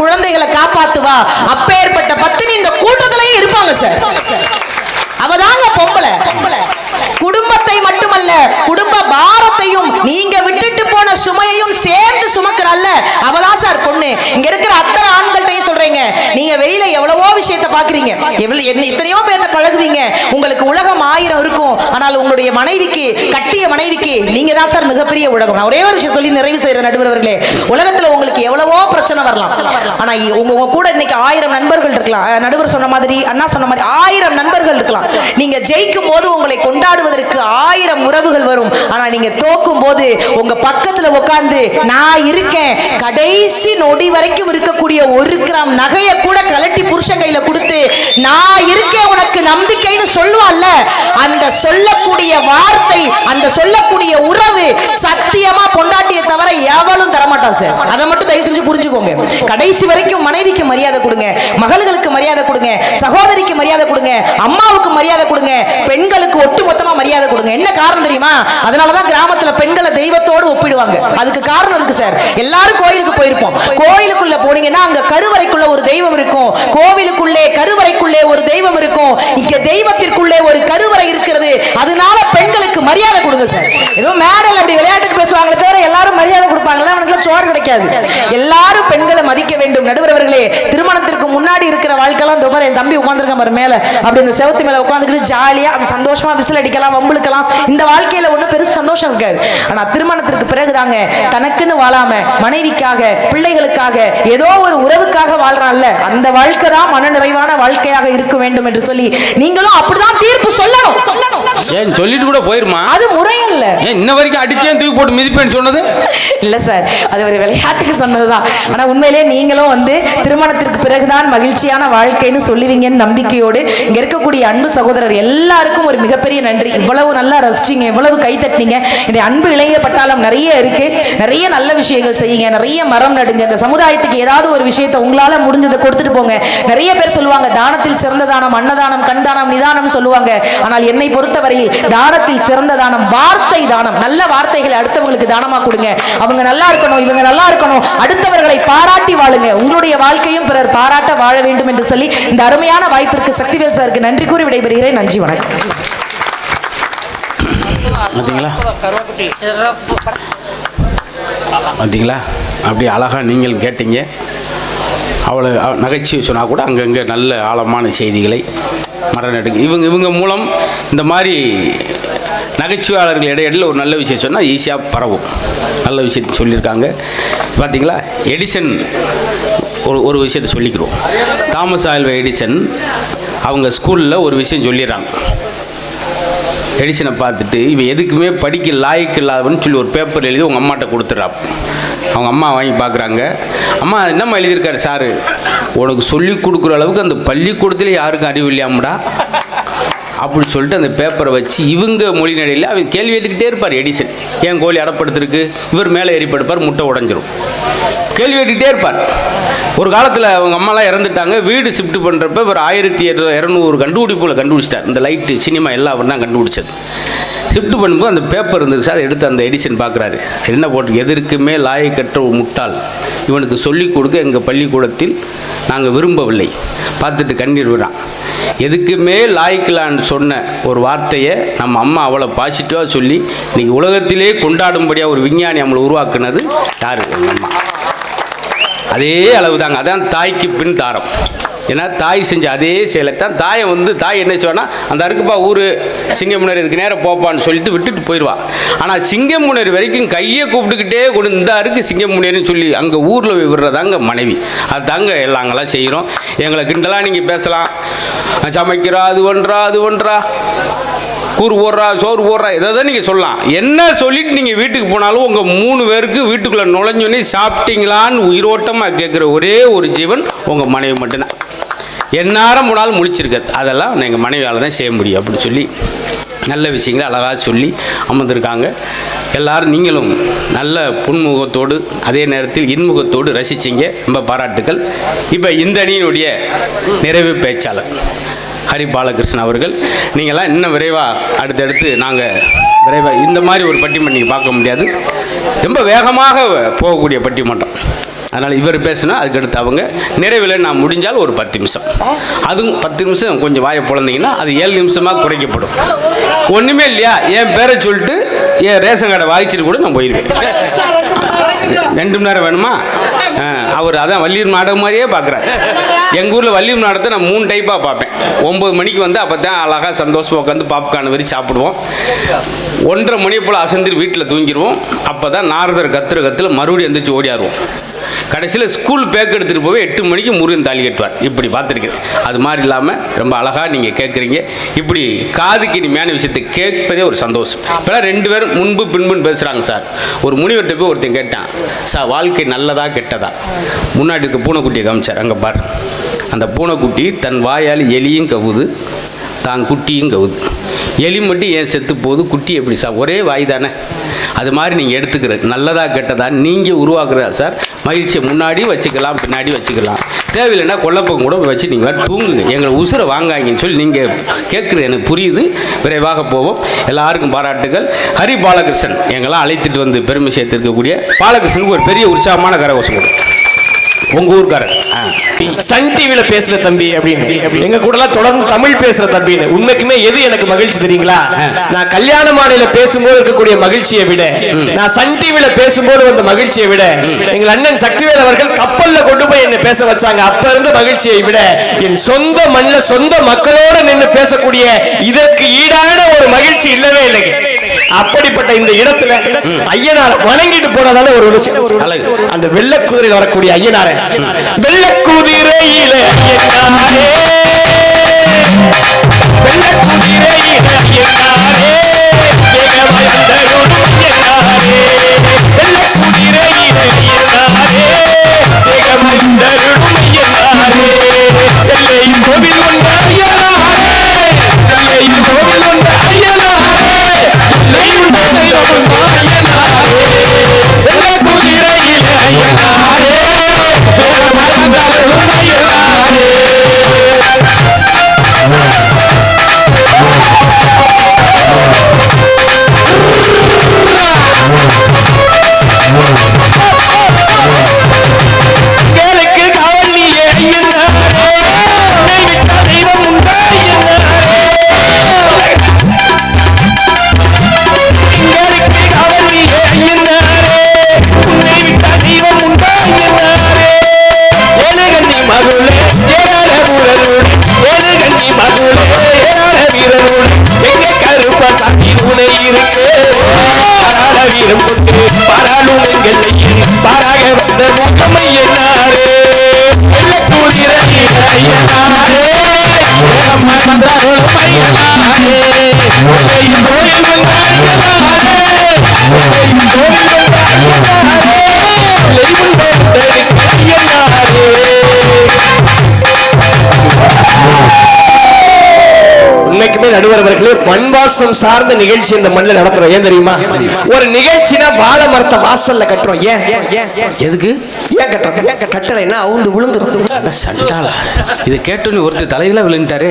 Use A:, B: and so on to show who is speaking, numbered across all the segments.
A: குழந்தைகளை காப்பாத்துவா? அப்பேற்பட்ட பத்தினி இந்த கூட்டத்திலேயே இருப்பாங்க சார் அவதாங்க பொம்பளை. குடும்பத்தை மட்டுமல்ல குடும்ப பாரத்தையும் நீங்க விட்டுட்டு போன சுமையையும் சேர்ந்து சுமக்கிறல்ல அவதான் சார் பொண்ணு. இங்க இருக்கிற அத்தனை நீங்க வெளியில எவ்வளவோ விஷயத்த பாக்குறீங்க எவ்வளவு என்ன எத்தனையோ பேர்ல பழகுவீங்க உங்களுக்கு உலகம் ஆயிரம் இருக்கும். ஆனால் உங்களுடைய மனைவிக்கு கட்டிய மனைவிக்கு நீங்க தான் சார் மிகப்பெரிய உலகம். நான் ஒரே ஒரு விஷயம் சொல்லி நிறைவு செய்யற நடுவர் உலகத்துல உங்களுக்கு எவ்வளவோ பிரச்சனை வரலாம். ஆனா உங்க உங்க கூட இன்னைக்கு ஆயிரம் நண்பர்கள் இருக்கலாம். நடுவர் சொன்ன மாதிரி அண்ணா சொன்ன மாதிரி ஆயிரம் நண்பர்கள் இருக்கலாம். நீங்க ஜெயிக்கும் போது உங்களை கொண்டாடுவதற்கு ஆயிரம் உறவுகள் வரும். ஆனா நீங்க தோக்கும் போது உங்க பக்கத்துல உட்கார்ந்து நான் இருக்கேன். கடைசி நொடி வரைக்கும் இருக்கக்கூடிய ஒரு கிராம் நகையை கூட கலட்டி புருஷன் கையில கொடுத்து நான் இருக்கேன் உனக்கு நம்பிக்கைன்னு சொல்லுவான்ல அந்த சொல்லக்கூடிய வார்த்தை அந்த சொல்லக்கூடிய உறவு சத்தியமா பொண்டாட்டியை தவிர எவளும் தரமாட்டான் சார். அதை மட்டும் தயவு செஞ்சு புரிஞ்சுக்கோங்க. கடைசி வரைக்கும் மனைவிக்கு மரியாதை கொடுங்க. மகள்களுக்கு மரியாதை கொடுங்க. சகோதரிக்கு மரியாதை கொடுங்க. அம்மாவுக்கு மரியாதை கொடுங்க. பெண்களுக்கு ஒட்டு மொத்தமா மரியாதை கொடுங்க. என்ன காரணம் தெரியுமா? அதனாலதான் கிராமத்துல பெண்களை தெய்வத்தோடு ஒப்பிடுவாங்க. அதுக்கு காரணம் இருக்கு சார். எல்லாரும் கோயிலுக்கு போயிருப்போம். கோயிலுக்குள்ள போனீங்கன்னா அங்க கருவறைக்குள்ள ஒரு தெய்வம் இருக்கும். கோவிலுக்குள்ளே கருவறைக்குள்ளே ஒரு தெய்வம் இருக்கும். இங்க தெய்வத்திற்குள்ளே ஒரு கருவறை இருக்கிறது. அதனால பெண்களுக்கு மரியாதை கொடுங்க சார். ஏதோ மேடல் அப்படி விளையாட்டுக்கு பேசுவாங்களே தவிர எல்லாரும் மரியாதை கொடுப்பாங்களா? அவனுக்கு சோறு கிடைக்காது. எல்லாரும் பெண்களை மதிக்க வேண்டும். நடுவரவர்களே திருமணத்திற்கு முன்னாடி இருக்கிற வாழ்க்கைலாம் இந்த என் தம்பி உட்காந்துருக்க மாதிரி மேல. அப்படி இந்த செவத்து மேல உட்காந்துக்கிட்டு ஜாலியா அப்படி சந்தோஷமா விசில் அடிக்கலாம் வம்புழுக்கலாம். இந்த வாழ்க்கையில ஒன்றும் பெருசு சந்தோஷம் இருக்காது. ஆனா திருமணத்திற்கு பிறகுதாங்க தனக்குன்னு வாழாம மனைவிக்காக பிள்ளைகளுக்காக ஏதோ ஒரு உறவுக்காக வாழ்றாங்க. வாழ்றான்ல அந்த வாழ்க்கை தான் மன நிறைவான வாழ்க்கையாக இருக்க வேண்டும் என்று சொல்லி நீங்களும் அப்படிதான் தீர்ப்பு சொல்லணும்.
B: ஏன் சொல்லிட்டு கூட போயிருமா?
A: அது முறையல்ல.
B: ஏன் இன்ன வரைக்கும் அடிச்சேன் தூக்கி போட்டு மிதிப்பேன்னு சொன்னது?
A: இல்ல சார் அது ஒரு விளையாட்டுக்கு சொன்னதுதான். ஆனா உண்மையிலே நீங்களும் வந்து திருமணத்திற்கு பிறகுதான் மகிழ்ச்சியான வாழ்க்கைன்னு சொல்லுவீங்கன்னு நம்பிக்கையோடு இங்க இருக்கக்கூடிய அன்பு சகோதரர் எல்லாருக்கும் ஒரு மிகப்பெரிய நன்றி. இவ்வளவு நல்லா ரசிச்சீங்க இவ்வளவு கை தட்டினீங்க. என்னுடைய அன்பு இளைய பட்டாளம் நிறைய இருக்கு. நிறைய நல்ல விஷயங்கள் செய்யுங்க நிறைய மரம் நடுங்க. இந்த சமுதாயத்துக்கு ஏதாவது ஒரு விஷயத்தை உங்களால முடிஞ்சதை கொடுத்துட்டு போங்க. நிறைய பேர் சொல்லுவாங்க தானத்தில் சிறந்த தானம் அன்னதானம் கண்தானம் நிதானம் சொல்லுவாங்க. ஆனால் என்னை பொறுத்தவரையில் தானத்தில் சிறந்த தானம் வார்த்தை தானம். நல்ல வார்த்தைகளை அடுத்தவங்களுக்கு தானமா கொடுங்க. அவங்க நல்லா இருக்கணும் இவங்க நல்லா இருக்கணும். அடுத்தவர்களை பாராட்டி வாழுங்க. உங்களுடைய வாழ்க்கையும் பிறர் பாராட்ட வாழ வேண்டும் என்று சொல்லி இந்த அருமையான வாய்ப்பிற்கு சக்திவேல் சாருக்கு நன்றி கூறி விடைபெறுகிறேன். நன்றி வணக்கம்.
B: பார்த்தீங்களா அப்படி அழகாக நீங்கள் கேட்டீங்க. அவளை நகைச்சுவை சொன்னால் கூட அங்கங்கே நல்ல ஆழமான செய்திகளை மரணம் இவங்க இவங்க மூலம் இந்த மாதிரி நகைச்சுவையாளர்கள் இடையிடையில் ஒரு நல்ல விஷயம் சொன்னால் ஈஸியாக பரவும். நல்ல விஷயத்தை சொல்லியிருக்காங்க. பார்த்தீங்களா எடிசன் ஒரு ஒரு விஷயத்தை சொல்லிக்கிறோம். தாமஸ் ஆல்வா எடிசன் அவங்க ஸ்கூலில் ஒரு விஷயம் சொல்லிடுறாங்க. எடிசனை பார்த்துட்டு இவன் எதுக்குமே படிக்க லாய்க்கு இல்லாதவன்னு சொல்லி ஒரு பேப்பர் எழுதி உங்கள் அம்மாட்ட கொடுத்துட்றான். அவங்க அம்மா வாங்கி பார்க்குறாங்க. அம்மா என்னம்மா எழுதியிருக்காரு சாரு? உனக்கு சொல்லி கொடுக்குற அளவுக்கு அந்த பள்ளிக்கூடத்தில் யாருக்கும் அறிவு இல்லையாம்டா. அப்படி சொல்லிட்டு அந்த பேப்பரை வச்சு இவங்க மொழி நடையில் அவன் கேள்வி எடுத்துக்கிட்டே இருப்பார் எடிசன் ஏன் கோழி அடப்படுத்திருக்கு? இவர் மேலே எரிப்படுப்பார் முட்டை உடஞ்சிரும். கேள்வி எடுத்துக்கிட்டே இருப்பார். ஒரு காலத்தில் அவங்க அம்மாலாம் இறந்துட்டாங்க. வீடு ஷிஃப்ட் பண்ணுறப்ப இவர் ஆயிரத்தி இரநூறு கண்டுபிடிப்புல கண்டுபிடிச்சிட்டார். இந்த லைட்டு சினிமா எல்லாம் அவர் தான் கண்டுபிடிச்சது. ஷிஃப்ட் பண்ணும்போது அந்த பேப்பர் இருந்துச்சு அதை எடுத்து அந்த எடிஷன் பார்க்குறாரு. என்ன போட்டு எதற்குமே லாயக்கற்ற ஒரு முட்டாள். இவனுக்கு சொல்லிக் கொடுக்க எங்கள் பள்ளிக்கூடத்தில் நாங்கள் விரும்பவில்லை. பார்த்துட்டு கண்ணீர் விடுறான். எதுக்குமே லாய்க்கலான்னு சொன்ன ஒரு வார்த்தையை நம்ம அம்மா அவ்வளோ பாசிட்டிவாக சொல்லி இன்றைக்கி உலகத்திலே கொண்டாடும்படியாக ஒரு விஞ்ஞானி நம்மளை உருவாக்குனது யாரு? எங்கள் அம்மா. அதே அளவு தாங்க அதான் தாய்க்கு பின் தாரம். ஏன்னா தாய் செஞ்ச அதே செயலை தான் தாயை வந்து தாய் என்ன செய்வானா அந்த அருக்குப்பா ஊர் சிங்கமுனர் இதுக்கு நேரம் போப்பான்னு சொல்லிட்டு விட்டுட்டு போயிடுவா. ஆனால் சிங்கமுனர் வரைக்கும் கையை கூப்பிட்டுக்கிட்டே கொண்டு இந்த அருக்கு சிங்கமுனர்னு சொல்லி அங்கே ஊரில் விடுறதாங்க மனைவி. அது தாங்க எல்லாங்களாம் செய்கிறோம் எங்களை கிண்டலாம் நீங்கள் பேசலாம். சமைக்கிறா அது ஒன்றா அது ஒன்றா. கூறு போடுறா சோறு போடுறா இதை தான் நீங்கள் சொல்லலாம். என்ன சொல்லிட்டு நீங்கள் வீட்டுக்கு போனாலும் உங்கள் மூணு பேருக்கு வீட்டுக்குள்ளே நுழைஞ்சோன்னே சாப்பிட்டீங்களான்னு உயிரோட்டமாக கேட்குற ஒரே ஒரு ஜீவன் உங்கள் மனைவி மட்டும்தான். எந்நேரம் போனாலும் முழிச்சிருக்காது அதெல்லாம் எங்கள் மனைவியால் தான் செய்ய முடியும் அப்படின்னு சொல்லி நல்ல விஷயங்களை அழகாக சொல்லி அமர்ந்திருக்காங்க. எல்லாரும் நீங்களும் நல்ல புன்முகத்தோடு அதே நேரத்தில் இன்முகத்தோடு ரசிச்சிங்க. ரொம்ப பாராட்டுக்கள். இப்போ இந்த அணியினுடைய நிறைவு பேச்சாளர் ஹரி பாலகிருஷ்ணன் அவர்கள். நீங்கள்லாம் இன்னும் விரைவாக அடுத்தடுத்து நாங்கள் விரைவாக இந்த மாதிரி ஒரு பட்டிமன்றம் நீங்கள் பார்க்க முடியாது. ரொம்ப வேகமாக போகக்கூடிய பட்டிமன்றம். அதனால் இவர் பேசினா அதுக்கடுத்து அவங்க நிறைவில் நான் முடிஞ்சால் ஒரு பத்து நிமிஷம். அதுவும் பத்து நிமிஷம் கொஞ்சம் வாயை பிறந்தீங்கன்னா அது ஏழு நிமிஷமாக குறைக்கப்படும். ஒன்றுமே இல்லையா? என் பேரை சொல்லிட்டு என் ரேஷன் கார்டை வாங்கிச்சிட்டு கூட நான் போயிருவேன். ரெண்டு மணி நேரம் வேணுமா? அவர் அதான் வள்ளியூர் நாடகம் மாதிரியே பார்க்குறாரு. எங்கள் ஊரில் வள்ளியூர் நாடகத்தை நான் மூணு டைப்பாக பார்ப்பேன். ஒம்பது மணிக்கு வந்து அப்போ தான் அழகாக சந்தோஷமாக உட்காந்து பாப்கார்ன் வரி சாப்பிடுவோம். ஒன்றரை மணி போல் அசந்திரி வீட்டில் தூங்கிடுவோம் அப்போ தான் நாரதர் கத்துற கத்தில் மறுபடியும் எந்திரிச்சு ஓடியாருவோம். கடைசியில் ஸ்கூல் பேக் எடுத்துகிட்டு போய் எட்டு மணிக்கு முருகன் தாலி கட்டுவார். இப்படி பார்த்துருக்கேன். அது மாதிரி இல்லாமல் ரொம்ப அழகாக நீங்கள் கேட்குறீங்க இப்படி காதுக்கு இனிமையான விஷயத்தை கேட்பதே ஒரு சந்தோஷம். இப்போலாம் ரெண்டு பேரும் முன்பு பின்புன்னு பேசுகிறாங்க சார். ஒரு முனிவர்கிட்ட போய் ஒருத்தன் கேட்டான் சார் வாழ்க்கை நல்லதா கெட்டதா? முன்னாடி இருக்க பூனைக்குட்டியை காமிச்சார். அங்கே பாரு. அந்த பூனைக்குட்டி தன் வாயால் எலியும் கவுது தான் குட்டியும் கவுது. எலி மட்டும் ஏன் செத்து போகுது? குட்டி எப்படி சார்? ஒரே வாய் தானே. அது மாதிரி நீங்கள் எடுத்துக்கிறது. நல்லதா கெட்டதா நீங்கள் உருவாக்குறதா சார் மகிழ்ச்சியை முன்னாடி வச்சுக்கலாம் பின்னாடி வச்சுக்கலாம். தேவையில்லைன்னா கொல்லப்பம் கூட வச்சு நீங்கள் தூங்குங்க. எங்களை உசுரை வாங்காங்கன்னு சொல்லி நீங்கள் கேட்குறது எனக்கு புரியுது. விரைவாக போவோம். எல்லாருக்கும் பாராட்டுகள். ஹரி பாலகிருஷ்ணன் எங்கெல்லாம் அழைத்துட்டு வந்து பெருமை சேர்த்திருக்கக்கூடிய பாலகிருஷ்ணனுக்கு ஒரு பெரிய உற்சாகமான கரகோஷம். கொடுக்கும் உங்கள் ஊர்க்காரர்.
C: சன் டிவில பேசுற தம்பி அப்படின்னு எங்க கூட எல்லாம் தொடர்ந்து தமிழ் பேசுற தம்பின்னு. உண்மைக்குமே எது எனக்கு மகிழ்ச்சி தெரியுங்களா? நான் கல்யாண மாலையில பேசும்போது இருக்கக்கூடிய மகிழ்ச்சியை விட நான் சன் டிவில பேசும்போது வந்த மகிழ்ச்சியை விட எங்கள் அண்ணன் சக்திவேல் அவர்கள் கப்பல்ல கொண்டு போய் என்ன பேச வச்சாங்க. அப்ப இருந்த மகிழ்ச்சியை விட என் சொந்த மண்ணில் சொந்த மக்களோட நின்று பேசக்கூடிய இதற்கு ஈடான ஒரு மகிழ்ச்சி இல்லவே இல்லைங்க. அப்படிப்பட்ட இந்த இடத்துல ஐயனார வணங்கிட்டு போனதால ஒரு விஷயம்.
B: அழகு.
C: அந்த வெள்ளக்குதிரையில் வரக்கூடிய ஐயனார. வெள்ளக்குதிரையில ஐயனாரே. வெள்ளக்குதிரையில ஐயனாரே. மந்தாரோளும் நடுவர் அவர்களே மண்வாசம் சார்ந்த நிகழ்ச்சி இந்த மண்ணில் நடத்துறோம் ஏன் தெரியுமா? ஒரு நிகழ்ச்சினா வாழை மரத்தை வாசல்ல கட்டுறோம். ஏன்?
B: எதுக்கு?
C: ஏன் கட்டுறோம்? ஏன் கட்டலைன்னா அவுந்து விழுந்துரும்.
B: சண்டாளா? இதை கேட்டோன்னு ஒருத்தர் தலையில விழுந்துட்டாரே.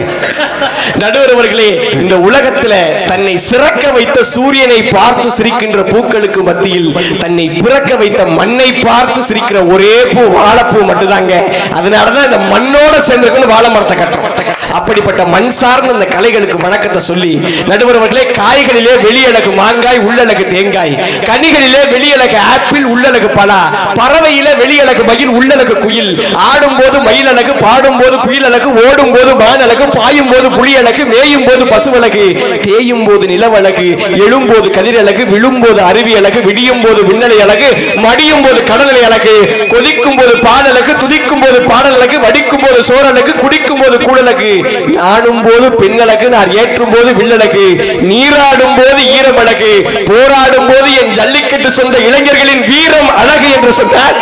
C: நடுவர் அவர்களே இந்த உலகத்துல தன்னை சிறக்க வைத்த சூரியனை பார்த்து சிரிக்கின்ற பூக்களுக்கு மத்தியில் தன்னை பிறக்க வைத்த மண்ணை பார்த்து சிரிக்கிற ஒரே பூ வாழைப்பூ மட்டும்தாங்க. அதனாலதான் இந்த மண்ணோட சேர்ந்திருக்குன்னு வாழை மரத்தை கட்டுறோம். அப்படிப்பட்ட மண் சார்ந்த இந்த கலைகளுக்கு வணக்கத்தை சொல்லி நடுவர் காய்களிலே வெளியழகு மாங்காய் உள்ளழகு தேங்காய். கனிகளிலே வெளியழகு ஆப்பிள் உள்ளழகு பலா. பறவையில வெளியழகு மயில் உள்ளழகு குயில். ஆடும் போது மயில் அழகு பாடும் போது குயில் அழகு ஓடும் போது மான் அழகு பாயும் போது புலி அழகு மேயும் போது பசுவழகு. தேயும் போது நிலவழகு எழும்போது விழும் விழும்போது அருவி அழகு விடியும் போது விண்ணலை அழகு மடியும் போது கடலை அழகு கொதிக்கும் போது பாடலகு துதிக்கும் போது பாடலகு அழகு வடிக்கும் போது சோரலகு குடிக்கும் போது கூடலகு நாடும் போது பெண்ணழகு நான் ஏற்றும் போது வில்லழகு நீராடும் போது ஈரமழகு போராடும் போது என் ஜல்லிக்கட்டு சொந்த இளைஞர்களின் வீரம் அழகு என்று சொன்னார்.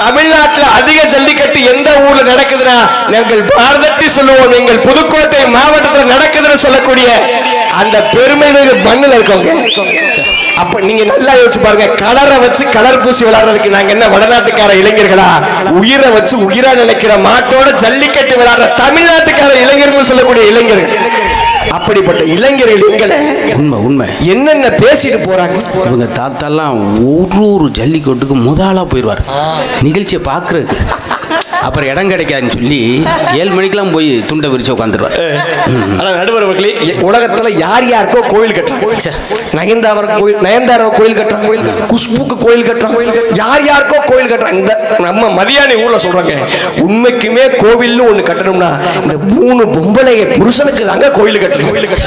C: தமிழ்நாட்டுல அதிக ஜல்லிக்கட்டு எந்த ஊர்ல நடக்குதுன்னா நாங்கள் பாரதட்டி சொல்லுவோம் எங்கள் புதுக்கோட்டை மாவட்டத்தில் நடக்குதுன்னு சொல்லக்கூடிய அந்த பெருமை மண்ணில் இருக்கவங்க அப்ப நீங்க நல்லா யோசிச்சு பாருங்க கலரை வச்சு கலர் பூசி விளையாடுறதுக்கு நாங்க என்ன வடநாட்டுக்கார இளைஞர்களா? உயிரை வச்சு உயிரா நினைக்கிற மாட்டோட ஜல்லிக்கட்டு விளையாடுற தமிழ்நாட்டுக்கார இளைஞர்கள் சொல்லக்கூடிய இளைஞர்கள். அப்படிப்பட்ட இளைஞர்கள் எங்களை
B: உண்மை உண்மை.
C: என்னென்ன பேசிட்டு போறாங்க?
B: இவங்க தாத்தாலாம் ஒரு ஒரு ஜல்லிக்கட்டுக்கு முதலா போயிடுவார் நிகழ்ச்சியை பார்க்கறதுக்கு. அப்புறம் இடம் கிடைக்காதுன்னு சொல்லி ஏழு மணிக்கெல்லாம் போய் துண்டை விரிச்சு உட்காந்துருவார்.
C: ஆனா நடுவர் அவர்களே உலகத்துல யார் யாருக்கோ கோயில் கட்டுறாங்க. நயன்தார கோயில் நயன்தாரா கோயில் கட்டுறாங்க. குஷ்புக்கு கோயில் கட்டுறாங்க. யார் யாருக்கோ கோயில் கட்டுறாங்க. இந்த நம்ம மதியானி ஊர்ல சொல்றாங்க உண்மைக்குமே கோவில்னு ஒண்ணு கட்டணும்னா இந்த மூணு பொம்பளைய புருஷனுக்கு தாங்க கோயில் கட்டுறீங்க.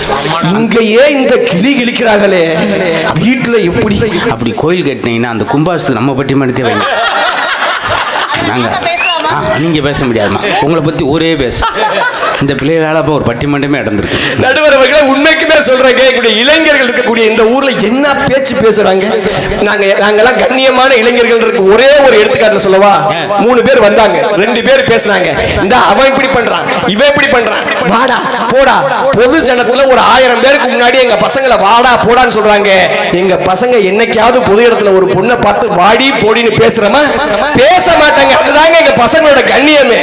C: இங்கேயே இந்த கிளி கிழிக்கிறாங்களே வீட்டுல எப்படி?
B: அப்படி கோயில் கட்டினீங்கன்னா அந்த கும்பாசத்துக்கு நம்ம பட்டிமன்றத்தை வைங்க. நாங்க ஆ, நீங்க பேச முடியாதுமா உங்களை பத்தி ஒரே பேச. இந்த பிள்ளைகளால அப்போ ஒரு பட்டிமன்றமே நடந்திருக்கு.
C: நடுவர் அவர்களே உண்மைக்குமே சொல்றேன் கேட்கக்கூடிய இளைஞர்கள் இருக்கக்கூடிய இந்த ஊர்ல என்ன பேச்சு பேசுறாங்க? நாங்க நாங்கெல்லாம் கண்ணியமான இளைஞர்கள் இருக்கு. ஒரே ஒரு எடுத்துக்காட்டு சொல்லவா? மூணு பேர் வந்தாங்க ரெண்டு பேர் பேசுனாங்க. இந்த அவன் இப்படி பண்றான் இவன் இப்படி பண்றான். வாடா போடா. பொது ஜனத்துல ஒரு ஆயிரம் பேருக்கு முன்னாடி எங்க பசங்களை வாடா போடான்னு சொல்றாங்க. எங்க பசங்க என்னைக்காவது பொது இடத்துல ஒரு பொண்ணை பார்த்து வாடி போடின்னு பேசுறோமா? பேச மாட்டாங்க. அதுதாங்க எங்க பசங்களோட கண்ணியமே.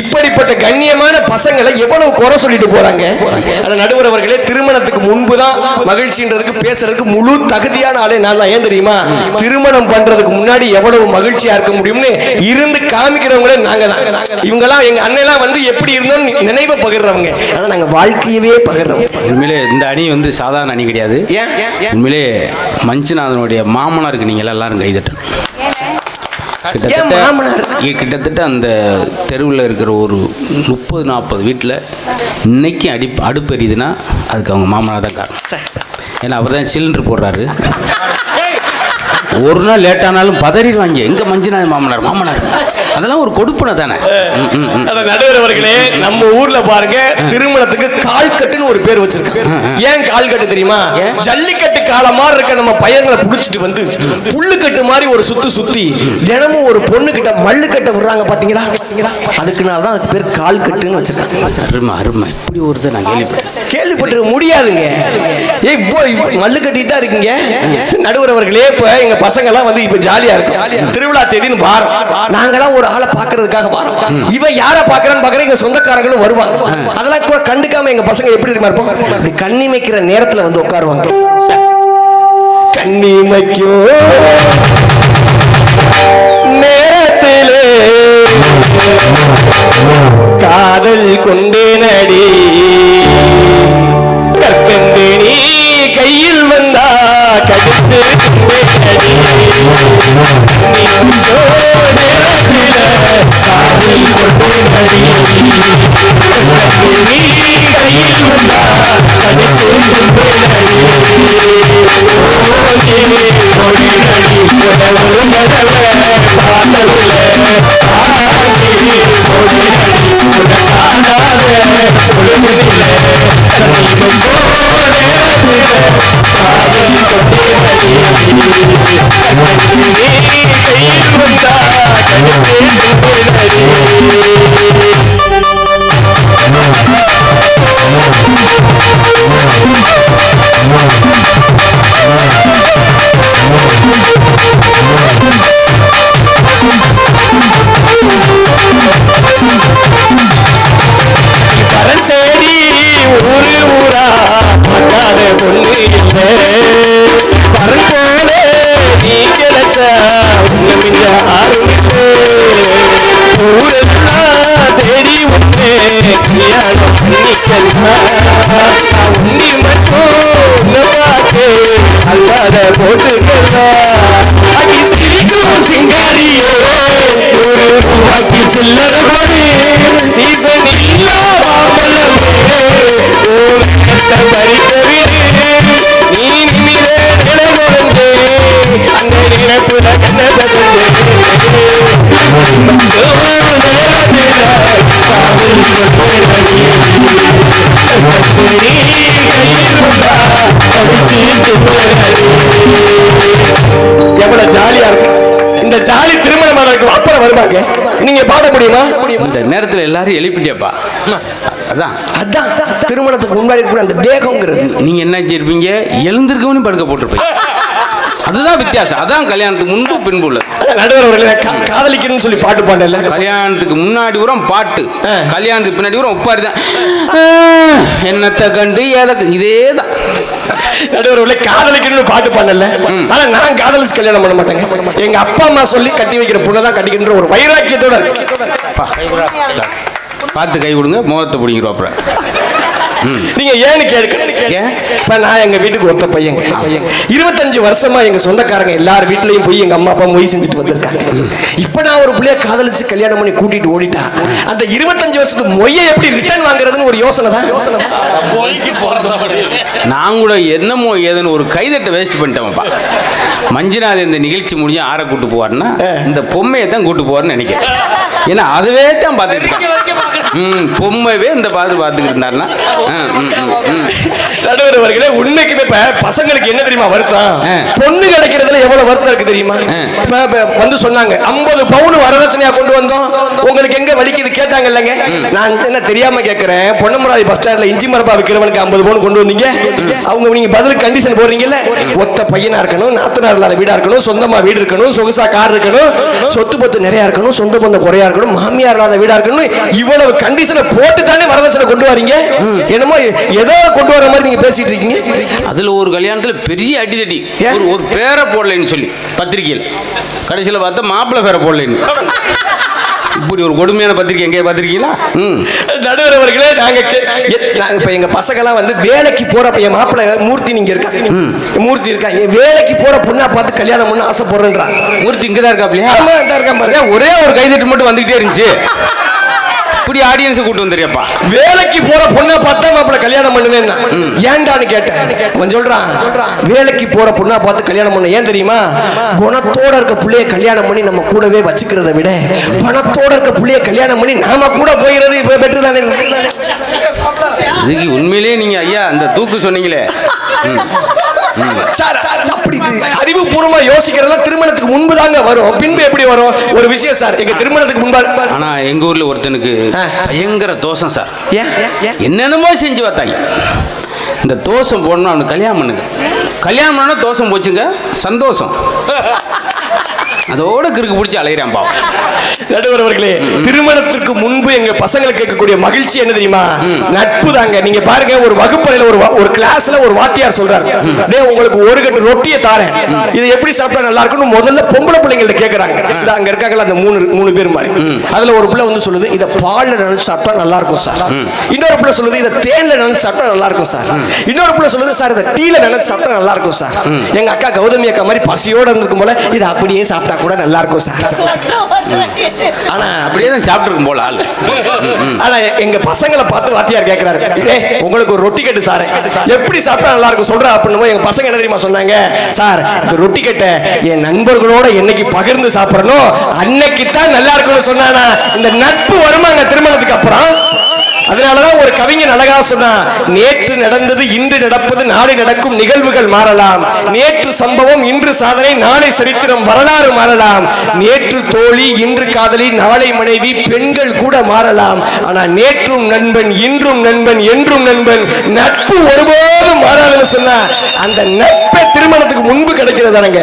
C: இப்படிப்பட்ட கண்ணியமான பசங்களை எவ்வளவு குறை சொல்லிட்டு போறாங்க? நடுவர் அவர்களே திருமணத்துக்கு முன்பு தான் மகிழ்ச்சின்றதுக்கு பேசுறதுக்கு முழு தகுதியான ஆளே நான் தான். ஏன் தெரியுமா? திருமணம் பண்றதுக்கு முன்னாடி எவ்வளவு மகிழ்ச்சியா இருக்க முடியும்னு இருந்து காமிக்கிறவங்களே நாங்க தான். இவங்கெல்லாம் எங்க அண்ணெல்லாம் வந்து எப்படி இருந்தோம் நினைவை பகிர்றவங்க. ஆனா நாங்க வாழ்க்கையவே பகிர்றோம்
B: உண்மையிலே இந்த அணி வந்து சாதாரண அணி கிடையாது. உண்மையிலே மஞ்சுநாதனுடைய மாமனாருக்கு நீங்கள் எல்லாரும் கைதட்டணும்? கிட்டத்தட்ட கிட்டத்தட்ட அந்த தெருவில் இருக்கிற ஒரு முப்பது நாற்பது வீட்டில் இன்னைக்கு அடி அடுப்பு எரியுதுன்னா அதுக்கு அவங்க மாமனார் தான் காரணம். ஏன்னா அவர் தான் சிலிண்டர் போடுறாரு. ஒரு நாள் லேட்டானாலும் பதறிடுவாங்க எங்க மஞ்சுநாத மாமனார் மாமனார்? அதெல்லாம் ஒரு கொடுப்பனை தானே.
C: நடுவர் அவர்களே நம்ம ஊர்ல பாருங்க திருமணத்துக்கு கால்கட்டுன்னு ஒரு பேர் வச்சிருக்காங்க. ஏன் கால்கட்டு தெரியுமா? ஜல்லிக்கட்டு காலம் இருக்க நம்ம பையங்களை புடிச்சிட்டு வந்து புல்லுக்கட்டு மாதிரி ஒரு சுத்து சுத்தி தினமும் ஒரு பொண்ணு கிட்ட மல்லு கட்ட விடுறாங்க பாத்தீங்களா? அதுக்குனால தான் அதுக்கு பேர் கால்கட்டுன்னு வச்சிருக்காங்க.
B: அருமை அருமை. இப்படி ஒருத்தர் நான் கேள்விப்பட்டேன்.
C: கேள்விப்பட்டிருக்க முடியாதுங்க. ஏய் இப்போ இப்போ மல்லு கட்டிட்டு தான் இருக்கீங்க. நடுவர் அவர்களே இப்ப எங்க பசங்க எல்லாம் வந்து இப்ப ஜாலியா இருக்கும். திருவிழா தேதின்னு வாரம். நாங்கெல்லாம் ஒரு ஆளை பாக்குறதுக்காக வாரம். இவ யார பாக்குறான்னு பாக்குற எங்க சொந்தக்காரங்களும் வருவாங்க. அதெல்லாம் கூட கண்டுக்காம எங்க பசங்க எப்படி தெரியுமா இருப்போம் கண்ணி வைக்கிற நேரத்துல வந்து உட்காருவாங்க. கண்ணி வைக்கும் நேரத்திலே காதல் கொண்டே நடி கற்கண்டே நீ. வந்தா கடிச்சு நீ கையில் வந்தா கடிச்சு அல்லாத போட்டுக்கலாம் அடி சிரிக்கும் சிங்காரியோ ஒரு ரூபாய்க்கு சில்லற கொடு நீ சொன்னில்லா மாமல்லமே ஓ மெத்த பறிக்க விடு நீ நிமிர நிலவரஞ்சே அந்த நினைப்புல கண்ணதஞ்சே எவ்வளவு ஜாலியா இருக்கு. இந்த ஜாலி திருமணமானதுக்கு அப்புறம் வருவாங்க. நீங்க பாட முடியுமா?
B: இந்த நேரத்தில் எல்லாரும் எழுப்பிட்டேப்பா அதான்.
C: அதான். திருமணத்துக்கு முன்னாடி இருக்கிற அந்த தேகம்ங்கிறது
B: நீங்க என்ன இருப்பீங்க எழுந்திருக்கவனு படுக்க போட்டிருப்பீங்க. அதுதான் வித்தியாசம். அதான் கல்யாணத்துக்கு முன்பு பின்பு உள்ளது.
C: நடுவர் அவர்களே கா- காதலிக்கணும்னு சொல்லி பாட்டு பாடல.
B: கல்யாணத்துக்கு முன்னாடி வரும் பாட்டு. கல்யாணத்துக்கு பின்னாடி வரும் ஒப்பாரி தான் என்னத்தை கண்டு எதை க- இதே தான்
C: நடுவர் அவர்களே காதலிக்கணும்னு பாட்டு பாடல. ஆனா நான் காதலிச்சு கல்யாணம் பண்ண மாட்டேங்க. எங்க அப்பா அம்மா சொல்லி கட்டி வைக்கிற பொண்ணை தான் கட்டிக்கின்ற ஒரு வைராக்கியத்தோட இருக்கு.
B: பார்த்து கை கொடுங்க முகத்தை பிடிங்கிறோம் அப்புறம்
C: நீங்க ஏன்னு கேட்கணும்
B: ஏன்?
C: இப்ப நான் எங்க வீட்டுக்கு ஒத்த பையங்க இருபத்தஞ்சு வருஷமா எங்க சொந்தக்காரங்க எல்லார் வீட்லயும் போய் எங்க அம்மா அப்பா மொய் செஞ்சுட்டு வந்திருக்காங்க. இப்ப நான் ஒரு பிள்ளைய காதலிச்சு கல்யாணம் பண்ணி கூட்டிட்டு ஓடிட்டா அந்த இருபத்தஞ்சு வருஷத்துக்கு மொய்யை எப்படி ரிட்டர்ன் வாங்குறதுன்னு ஒரு யோசனை தான். யோசனை.
B: நான் கூட என்னமோ ஏதுன்னு ஒரு கைதட்டை வேஸ்ட் பண்ணிட்டேன்ப்பா. மஞ்சுநாத் இந்த நிகழ்ச்சி முடிஞ்சு ஆற கூட்டு போவார்னா இந்த பொம்மையை தான் கூட்டு போவார்னு நினைக்கிறேன். ஏன்னா அதுவே தான் பார்த்துட்டு. ம் பொம்மைவே இந்த பார்த்து பார்த்துக்கிட்டு இருந்தாருன்னா.
C: நடுவர் அவர்களே உண்மைக்குமே இப்ப பசங்களுக்கு என்ன தெரியுமா வருத்தம். பொண்ணு கிடைக்கிறதுல எவ்வளவு வருத்தம் இருக்கு தெரியுமா? வந்து சொன்னாங்க 50 பவுன் வரதட்சணையா கொண்டு வந்தோம். உங்களுக்கு எங்க வலிக்குது? கேட்டாங்க இல்லைங்க. நான் என்ன தெரியாம கேட்கிறேன் பொன்னமராதி பஸ் ஸ்டாண்ட்ல இஞ்சி மரப்பா விற்கிறவனுக்கு 50 பவுன் கொண்டு வந்தீங்க. அவங்க நீங்க பதிலுக்கு கண்டிஷன் போடுறீங்கல்ல? ஒத்த பையனா இருக்கணும் நாத்தனார் இல்லாத வீடா இருக்கணும் சொந்தமா வீடு இருக்கணும் சொகுசா கார் இருக்கணும் சொத்து பத்து நிறைய இருக்கணும் சொந்த பந்த குறையா இருக்கணும் மாமியார் இல்லாத வீடா இருக்கணும் இவ்வளவு கண்டிஷனை போட்டு தானே வரதட்சணை கொண்டு வரீங்க? என்னமோ ஏதோ கொண்டு வர மாதிரி நீங்க பேசிட்டு இருக்கீங்க.
B: அதுல ஒரு கல்யாணத்துல பெரிய அடிதடி? ஒரு ஒரு பேரை போடலைன்னு சொல்லி பத்திரிக்கையில் கடைசியில் பார்த்தா மாப்பிள்ளை பேரை போடலைன்னு. இப்படி ஒரு கொடுமையான பத்திரிக்கை எங்கேயா பார்த்திருக்கீங்களா? ம்.
C: நடுவர் அவர்களே நாங்க கே- எ- நாங்க இப்ப எங்க பசங்கெல்லாம் வந்து வேலைக்கு போற என் மாப்பிள்ளை மூர்த்தி நீங்க இருக்கா? மூர்த்தி இருக்கா? என் வேலைக்கு போற பொண்ணா பார்த்து கல்யாணம் பண்ண ஆசைப்படுறேன்றா.
B: மூர்த்தி இங்கே தான்
C: ஆமா இந்தா இருக்கான் பாருங்க
B: ஒரே ஒரு கைதட்டு மட்டும் வந்துகிட்டே இருந்துச்சு? இப்படி ஆடியன்ஸை கூட்டு வந்துறியப்பா
C: வேலைக்கு போற பொண்ணா பார்த்தா மாப்பிள்ளை கல்யாணம் பண்ணுவேன்னா. ஏன்டான்னு கேட்டேன். அவன் சொல்றான் வேலைக்கு போற பொண்ணா பார்த்து கல்யாணம் பண்ண. ஏன் தெரியுமா? குணத்தோட இருக்க புள்ளைய கல்யாணம் பண்ணி நம்ம கூடவே வச்சுக்கிறத விட பணத்தோட இருக்க புள்ளைய கல்யாணம் பண்ணி நாம கூட போயிறது இப்ப பெற்று தானே
B: இதுக்கு உண்மையிலேயே நீங்க ஐயா அந்த தூக்கு சொன்னீங்களே.
C: சார் அப்படி அறிவுபூர்வமா யோசிக்கிறதெல்லாம் திருமணத்துக்கு முன்பு தாங்க வரும் பின்பு எப்படி வரும்? ஒரு விஷயம் சார் எங்க திருமணத்துக்கு முன்பா
B: ஆனா எங்க ஊர்ல ஒருத்தனுக்கு. பயங்கர தோஷம் சார். என்னென்னமோ செஞ்சு பார்த்தாங்க இந்த தோசம் போடணும் அவனுக்கு கல்யாணம் பண்ணுங்க. கல்யாணம் பண்ணா தோசம் போச்சுங்க சந்தோஷம். அதோட கிறுக்கு பிடிச்சி அலையிறான் பாவம்.
C: நடுவர் அவர்களே திருமணத்திற்கு முன்பு எங்க பசங்களுக்கு கேட்கக்கூடிய மகிழ்ச்சி என்ன தெரியுமா? நட்பு தாங்க நீங்க பாருங்க ஒரு வகுப்பறையில ஒரு ஒரு கிளாஸ்ல ஒரு வாத்தியார் சொல்றாரு. டேய் உங்களுக்கு ஒரு கட்டு ரொட்டியை தாரேன். இது எப்படி சாப்பிட்டா நல்லா இருக்கும்னு முதல்ல பொம்பளை பிள்ளைங்கள்ட்ட கேக்குறாங்க. இந்த அங்க இருக்காங்கல்ல அந்த மூணு மூணு பேர் மாதிரி. அதுல ஒரு பிள்ளை வந்து சொல்லுது இத பால்ல நினைச்சு சாப்பிட்டா நல்லா இருக்கும் சார். இன்னொரு பிள்ளை சொல்லுது இத தேன்ல நினைச்சு சாப்பிட்டா நல்லா இருக்கும் சார். இன்னொரு பிள்ளை சொல்லுது சார் இத டீல நினைச்சு சாப்பிட்டா நல்லா இருக்கும் சார். எங்க அக்கா கௌதமி அக்கா மாதிரி பசியோட இருந்திருக்கும் போல இது அப்படியே சாப்பிட்டா கூட நல்லா இருக்கும் சார். ஆனா
B: அப்படியே தான் சாப்பிட்டுருக்கும் போல ஆள்.
C: ஆனா எங்க பசங்களை பார்த்து வாத்தியார் கேக்குறாரு. "ஏய், உங்களுக்கு ஒரு ரொட்டி கட்டு சார். எப்படி சாப்பிட்டா நல்லா இருக்கும் சொல்றா அப்படின்னு எங்க பசங்க என்ன தெரியுமா சொன்னாங்க? சார் இந்த ரொட்டி கட்டை என் நண்பர்களோட என்னைக்கு பகிர்ந்து சாப்பிடணும்? அன்னைக்கு தான் நல்லா இருக்கும்னு சொன்னானா. இந்த நட்பு வருமாங்க திருமணத்துக்கு அப்புறம். அதனாலதான் ஒரு கவிஞன் அழகா சொன்னா நேற்று நடந்தது இன்று நடப்பது நாளை நடக்கும் நிகழ்வுகள் மாறலாம். நேற்று சம்பவம் இன்று சாதனை நாளை சரித்திரம் வரலாறு மாறலாம். நேற்று தோழி இன்று காதலி நாளை மனைவி பெண்கள் கூட மாறலாம். ஆனா நேற்றும் நண்பன் இன்றும் நண்பன் என்றும் நண்பன் நட்பு ஒருபோதும் மாறாதுன்னு சொன்னா அந்த நட்பை திருமணத்துக்கு முன்பு கிடைக்கிறதானுங்க.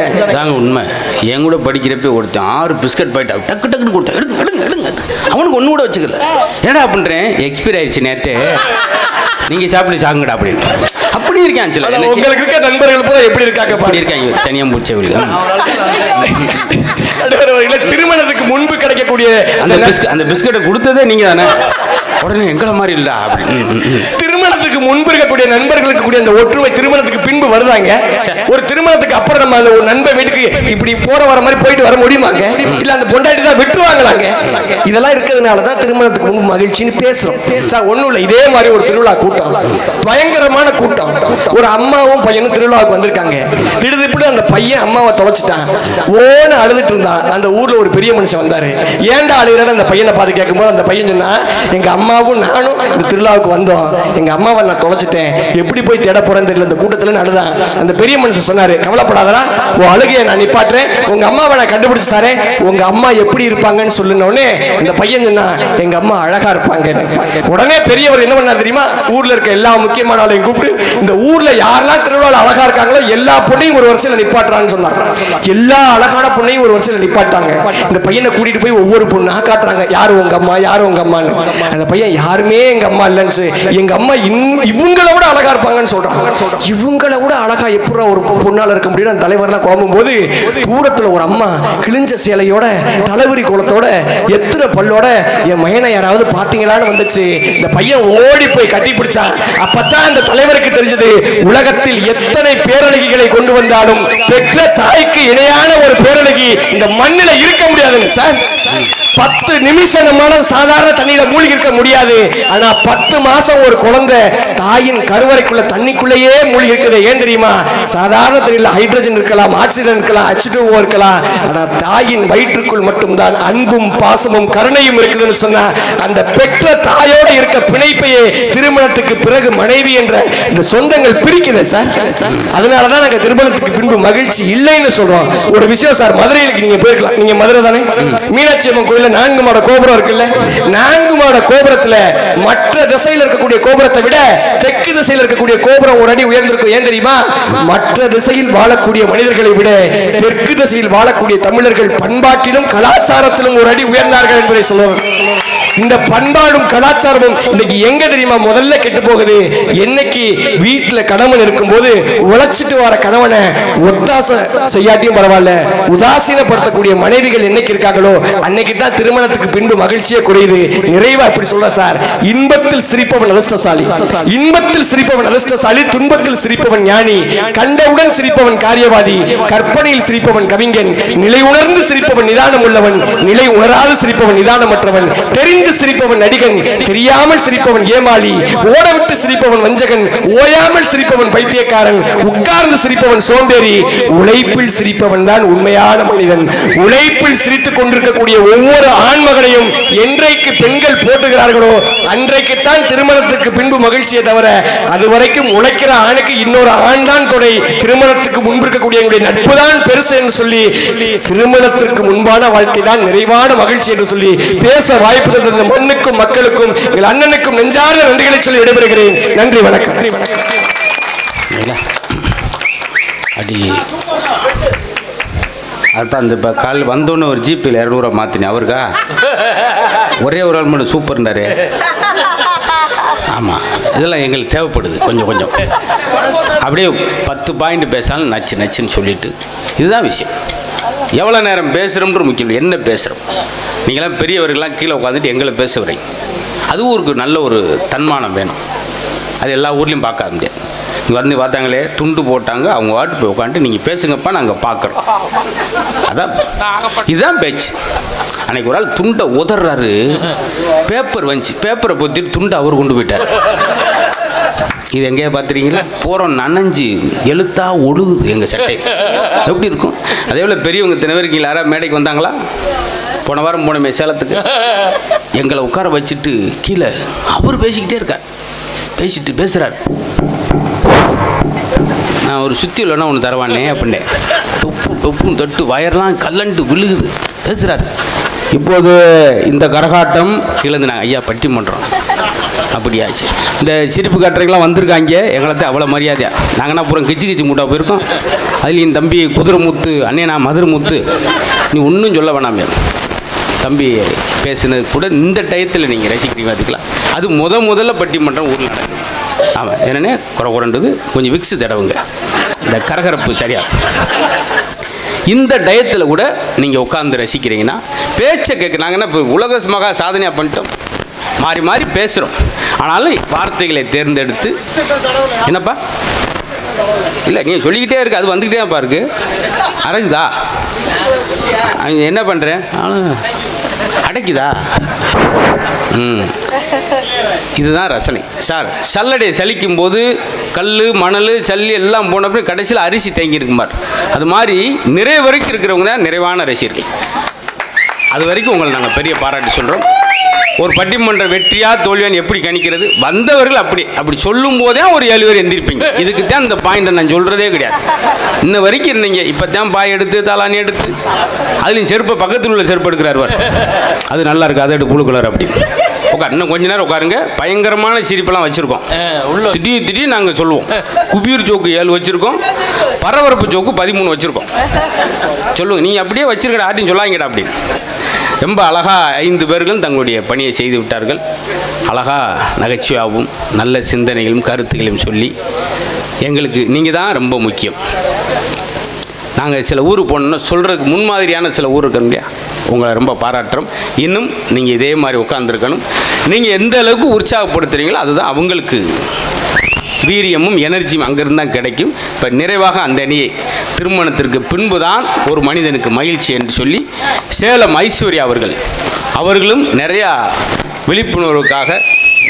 B: உண்மை. என் கூட படிக்கிறப்ப ஒருத்தன் ஆறு பிஸ்கட் பாயிட்டா டக்கு டக்குன்னு கொடுத்தேன் எடுங்க எடுங்க எடுங்க. அவனுக்கு ஒன்று கூட வச்சுக்கல. என்னடா பண்ணுறேன் எக்ஸ்பைரி ஆயிடுச்சு நேற்று நீங்கள் சாப்பிட்டு சாங்குடா அப்படின்னு. அப்படி இருக்கேன் சில
C: உங்களுக்கு இருக்க நண்பர்கள் பூரா எப்படி இருக்காங்க
B: அப்படி
C: பாருங்க
B: இருக்காங்க தனியாக முடிச்சவர்கள்
C: நடுவர்களே, திருமணத்துக்கு முன்பு கிடைக்கக்கூடிய
B: அந்த
C: அந்த
B: பிஸ்கட் அந்த பிஸ்கட்டை கொடுத்ததே நீங்க தானே உடனே எங்களை மாதிரி ம்.
C: திருமணத்துக்கு முன்பு இருக்கக்கூடிய நண்பர்களுக்கு கூடிய அந்த ஒற்றுமை திருமணத்துக்கு பின்பு வருதாங்க? ஒரு திருமணத்துக்கு அப்புறம் நம்ம அந்த ஒரு நண்பன் வீட்டுக்கு இப்படி போற வர மாதிரி போயிட்டு வர முடியுமாங்க? இல்ல அந்த பொண்டாட்டி தான் விட்டுருவாங்களாங்க? இதெல்லாம் இருக்கிறதுனால தான் திருமணத்துக்கு முன்பு மகிழ்ச்சின்னு பேசுறோம். சார் ஒண்ணும் இல்ல இதே மாதிரி ஒரு திருவிழா கூட்டம். பயங்கரமான கூட்டம். ஒரு அம்மாவும் பையனும் திருவிழாவுக்கு வந்திருக்காங்க. திடுதிப்புன்னு அந்த பையன் அம்மாவை தொலைச்சிட்டான். ஓன்னு அழுதுட்டு இருந்தான். அந்த ஊர்ல ஒரு பெரிய மனுஷன் வந்தாரு. ஏன்டா அழுகிற அந்த பையனை பார்த்து கேட்கும்போது அந்த பையன் சொன்னா எங்க அம்மாவும் நானும் இந்த திருவிழாவுக்கு வந்தோம். எங்க அம்மாவை நான் தொலைச்சிட்டேன். எப்படி போய் தேட போறேன்னு தெரியல. இந்த கூட்டத்துல அழுதான். அந்த பெரிய மனுஷன் சொன்னாரு கவலைப்படாதடா. உன் அழுகையை நான் நிப்பாட்டுறேன். உங்க அம்மாவை நான் கண்டுபிடிச்சு தரேன். உங்க அம்மா எப்படி இருப்பாங்கன்னு சொல்லுன அந்த பையன் சொன்னா எங்க அம்மா அழகா இருப்பாங்க உடனே பெரியவர் என்ன பண்ணார் தெரியுமா? ஊர்ல இருக்க எல்லா முக்கியமான ஆளையும் கூப்பிட்டு இந்த ஊர்ல யாரெல்லாம் திருவிழாவில் அழகா இருக்காங்களோ எல்லா பொண்ணையும் ஒரு வருஷத்துல நிப்பாட்டுறான்னு சொன்னாங்க. எல்லா அழகான பொண்ணையும் ஒரு வருஷத்துல நிப்பாட்டாங்க. இந்த பையனை கூட்டிட்டு போய் ஒவ்வொரு பொண்ணா காட்டுறாங்க. யாரு உங்க அம்மா யாரு உங்க அம்மான்னு. அந்த பையன் யாருமே எங்க அம்மா இல்லைன்னு சொல்லி, எங்க அம்மா இவங்கள விட அழகா இருப்பாங்கன்னு சொல்றான். இவங்கள விட அழகா எப்படா ஒரு பொண்ணால இருக்க முடியும்? அந்த தலைவர்லாம் குழம்பும் போது தூரத்துல ஒரு அம்மா கிழிஞ்ச சேலையோட தலைவரி குளத்தோட எத்தனை பல்லோட என் மயனை யாராவது பாத்தீங்களான்னு வந்துச்சு. இந்த பையன் ஓடி போய் கட்டி பிடிச்சான். அப்பதான் இந்த தலைவருக்கு தெரிஞ்சது. உலகத்தில் எத்தனை பேரழகிகளை கொண்டு வந்தாலும் பெற்ற தாய்க்கு இணையாக ஒரு இந்த மண்ணில இருக்க முடியாதுங்க சார் பத்து நிமிஷம் நம்மளால சாதாரண தண்ணியில மூழ்கி இருக்க முடியாது. ஆனா பத்து மாசம் ஒரு குழந்தை தாயின் கருவறைக்குள்ள தண்ணிக்குள்ளேயே மூழ்கி இருக்குது. ஏன் தெரியுமா? சாதாரண தண்ணியில் ஹைட்ரஜன் இருக்கலாம் ஆக்சிஜன் இருக்கலாம் ஹெச் இருக்கலாம். ஆனா தாயின் வயிற்றுக்குள் மட்டும்தான் அன்பும் பாசமும் கருணையும் இருக்குதுன்னு சொன்னா அந்த பெற்ற தாயோட இருக்க பிணைப்பையே திருமணத்துக்கு பிறகு மனைவி என்ற இந்த சொந்தங்கள் பிரிக்குது சார் அதனாலதான் நாங்க திருமணத்துக்கு பின்பு மகிழ்ச்சி இல்லைன்னு சொல்றோம். ஒரு விஷயம் சார் மதுரையிலுக்கு நீங்க போயிருக்கலாம். நீங்க மதுரை தானே? மீனாட்சி அம்மன் கோயில நான்கு மாட கோபுரம் இருக்குல்ல? நான்கு மாட கோபுரத்துல மற்ற திசையில இருக்கக்கூடிய கோபுரத்தை விட தெற்கு திசையில் இருக்கக்கூடிய கோபுரம் ஒரு அடி உயர்ந்திருக்கும். ஏன் தெரியுமா? மற்ற திசையில் வாழக்கூடிய மனிதர்களை விட தெற்கு திசையில் வாழக்கூடிய தமிழர்கள் பண்பாட்டிலும் கலாச்சாரத்திலும் ஒரு அடி உயர்ந்தார்கள் என்பதை சொல்லுவாங்க இந்த பண்பாடும் கலாச்சாரமும் இன்னைக்கு எங்க தெரியுமா முதல்ல கெட்டு போகுது? என்னைக்கு வீட்டுல கணவன் இருக்கும்போது உழைச்சிட்டு வர கணவனை ஒத்தாச செய்யாட்டியும் பரவாயில்ல. உதாசீனப்படுத்தக்கூடிய மனைவிகள் என்னைக்கு இருக்காங்களோ அன்னைக்கு தான் திருமணத்துக்கு பின்பு மகிழ்ச்சியே குறையுது. நிறைவா இப்படி சொல்ற சார். இன்பத்தில் சிரிப்பவன் அதிர்ஷ்டசாலி. இன்பத்தில் சிரிப்பவன் அதிர்ஷ்டசாலி துன்பத்தில் சிரிப்பவன் ஞானி. கண்டவுடன் சிரிப்பவன் காரியவாதி. கற்பனையில் சிரிப்பவன் கவிஞன். நிலை உணர்ந்து சிரிப்பவன் நிதானம் உள்ளவன். நிலை உணராது சிரிப்பவன் நிதானமற்றவன். தெரிந்து சிரிப்பவன் நடிகன் தெரியாமல் சிரிப்பவன் ஏமாளி ஓடவிட்டு சிரிப்பவன் வஞ்சகன் ஓயாமல் சிரிப்பவன் பைத்தியக்காரன் உட்கார்ந்து சிரிப்பவன் சோம்பேறி உழைப்பில் சிரிப்பவன் தான் உண்மையான மனிதன். உழைப்பில் சிரித்துக் கொண்டிருக்கக்கூடிய ஒவ்வொரு ஆண்மகனையும் என்றைக்கு பெண்கள் போட்டுகிறார்களோ அன்றைக்குத்தான் திருமணத்துக்கு பின்பு மகிழ்ச்சியை தவிர அது வரைக்கும் உழைக்கிற ஆணுக்கு இன்னொரு ஆண் தான் துணை திருமணத்துக்கு முன்பு இருக்கக்கூடிய எங்களுடைய நட்பு தான் பெருசு என்று சொல்லி திருமணத்திற்கு முன்பான வாழ்க்கை தான் நிறைவான மகிழ்ச்சி என்று சொல்லி பேச வாய்ப்பு தந்தது இந்த மண்ணுக்கும் மக்களுக்கும் எங்கள் அண்ணனுக்கும் நெஞ்சார்ந்த நன்றிகளை சொல்லி விடைபெறுகிறேன். நன்றி வணக்கம்?
B: அடி. அதான் அந்த இப்போ கால் வந்தோன்னே ஒரு ஜிபியில் இரநூறுவா மாற்றினேன் அவருக்கா? ஒரே ஒரு ஆள் மட்டும் சூப்பர்னாரு ஆமாம் இதெல்லாம் எங்களுக்கு தேவைப்படுது. கொஞ்சம் கொஞ்சம். அப்படியே பத்து பாயிண்ட் பேசாலும் நச்சு நச்சுன்னு சொல்லிட்டு. இதுதான் விஷயம். எவ்வளோ நேரம் பேசுகிறோம்ன்ற முக்கியம் என்ன பேசுகிறோம் நீங்களாம் பெரியவர்கள்லாம் கீழே உட்காந்துட்டு எங்களை பேச வரீங்க அதுவும் ஒரு நல்ல ஒரு தன்மானம் வேணும். அது எல்லா ஊர்லேயும் பார்க்க முடியாது. இங்கே வந்து பார்த்தாங்களே துண்டு போட்டாங்க அவங்க வாட்டு போய் உட்காந்துட்டு நீங்கள் பேசுங்கப்பா நாங்கள் பார்க்குறோம். அதான் இதுதான் பேச்சு. அன்னைக்கு ஒரு ஆள் துண்டை உதறாரு பேப்பர் வந்துச்சு. பேப்பரை பொத்திட்டு துண்டை அவர் கொண்டு போயிட்டார். இது எங்கேயா பார்த்துறீங்களா போகிறோம் நனைஞ்சு எழுத்தா ஒழுகுது எங்கள் சட்டை. எப்படி இருக்கும்? அதே போல் பெரியவங்க தினவருக்கீங்களா யாராவது மேடைக்கு வந்தாங்களா? போன வாரம் போனமே சேலத்துக்கு. எங்களை உட்கார வச்சுட்டு கீழே அவர் பேசிக்கிட்டே இருக்கார். பேசிட்டு பேசுகிறார் நான் ஒரு சுத்தி இல்லைன்னா ஒன்று தரவானே அப்படின்னே. தொப்பு தொப்பும் தொட்டு வயர்லாம் கல்லண்டு விழுகுது. பேசுகிறார் இப்போது இந்த கரகாட்டம் கிளந்து நாங்கள் ஐயா பட்டிமன்றம். அப்படியாச்சு. இந்த சிரிப்பு காட்டுறதுக்கெல்லாம் வந்திருக்காங்க. எங்களை தான் அவ்வளோ மரியாதையா நாங்கன்னா அப்புறம் கிச்சு கிச்சு மூட்டா போயிருக்கோம். அதுலேயும் என் தம்பி குதிரை முத்து அண்ணே நான் மதுரை முத்து நீ ஒன்றும் சொல்ல வேணாமே தம்பி பேசினது கூட இந்த டயத்தில் நீங்கள் ரசிக்கிறீங்க பார்த்துக்கலாம் அது முத முதல்ல பட்டிமன்றம் ஊரில் நடக்குது. ஆமாம் என்னென்ன? குறை குறைன்றது கொஞ்சம் விக்ஸு தடவுங்க. இந்த கரகரப்பு சரியா? இந்த டயத்தில் கூட நீங்கள் உட்காந்து ரசிக்கிறீங்கன்னா பேச்சை கேட்க நாங்கள் என்ன இப்போ உலக மகா சாதனையாக பண்ணிட்டோம். மாறி மாறி பேசுகிறோம் ஆனாலும் வார்த்தைகளை தேர்ந்தெடுத்து என்னப்பா? இல்லை நீ சொல்லிக்கிட்டே இருக்கு அது வந்துக்கிட்டே பாருக்கு. அரைக்குதா என்ன பண்ணுறேன் அடைக்குதா? ம். இதுதான் ரசனை. சார் சல்லடை சலிக்கும் போது கல் மணல் சல்லி எல்லாம் போனப்போ கடைசியில் அரிசி தேங்கி இருக்குமார் அது மாதிரி நிறைய வரைக்கும் இருக்கிறவங்க தான் நிறைவான ரசிகர்கள். அது வரைக்கும் உங்களை நாங்கள் பெரிய பாராட்டி சொல்கிறோம் ஒரு பட்டிமன்ற வெற்றியா தோல்வியான்னு எப்படி கணிக்கிறது? வந்தவர்கள் அப்படி. அப்படி சொல்லும் போதே ஒரு ஏழு பேர் எந்திரிப்பீங்க. இதுக்கு தான் இந்த பாயிண்ட்டை நான் சொல்றதே கிடையாது. இன்ன வரைக்கும் இருந்தீங்க. இப்போ தான் பாய் எடுத்து தாளானி எடுத்து. அதுலேயும் செருப்பை பக்கத்தில் உள்ள செருப்பு எடுக்கிறார். அது நல்லா இருக்கு. அதை எடுத்து புழு கலர் அப்படி. உட்கார் இன்னும் கொஞ்ச நேரம் உட்காருங்க. பயங்கரமான சிரிப்பெல்லாம் வச்சுருக்கோம். திடீர் திடீர் நாங்கள் சொல்லுவோம். குபீர் ஜோக்கு ஏழு வச்சுருக்கோம். பரபரப்பு ஜோக்கு பதிமூணு வச்சுருக்கோம். சொல்லுங்க நீங்கள் அப்படியே வச்சிருக்கடா ஆட்டின்னு சொல்லாங்கடா அப்படி. ரொம்ப அழகா ஐந்து பேர்களும் தங்களுடைய பணியை செய்து விட்டார்கள். அழகா நகைச்சுவாகவும் நல்ல சிந்தனைகளும் கருத்துகளையும் சொல்லி எங்களுக்கு நீங்கள் தான் ரொம்ப முக்கியம். நாங்கள் சில ஊருக்கு போனோம்னா சொல்கிறதுக்கு முன்மாதிரியான சில ஊர் இருக்கணும் இல்லையா? உங்களை ரொம்ப பாராட்டுறோம். இன்னும் நீங்கள் இதே மாதிரி உட்காந்துருக்கணும் நீங்கள் எந்த அளவுக்கு உற்சாகப்படுத்துகிறீங்களோ அதுதான் அவங்களுக்கு வீரியமும் எனர்ஜியும் அங்கிருந்து தான் கிடைக்கும். இப்போ நிறைவாக அந்த அணியை திருமணத்திற்கு பின்பு தான் ஒரு மனிதனுக்கு மகிழ்ச்சி என்று சொல்லி சேலம் ஐஸ்வர்யா அவர்கள். அவர்களும் நிறையா விழிப்புணர்வுக்காக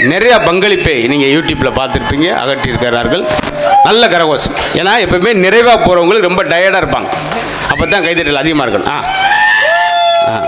B: நிறையா பங்களிப்பை நீங்கள் யூடியூப்பில் பார்த்துருப்பீங்க அகற்றியிருக்கிறார்கள். நல்ல கரகோஷம். ஏன்னா எப்பவுமே நிறைவாக போகிறவங்களுக்கு ரொம்ப டயர்டாக இருப்பாங்க. அப்போ தான் கைதட்டல் அதிகமாக இருக்கணும். ஆ. ஆ.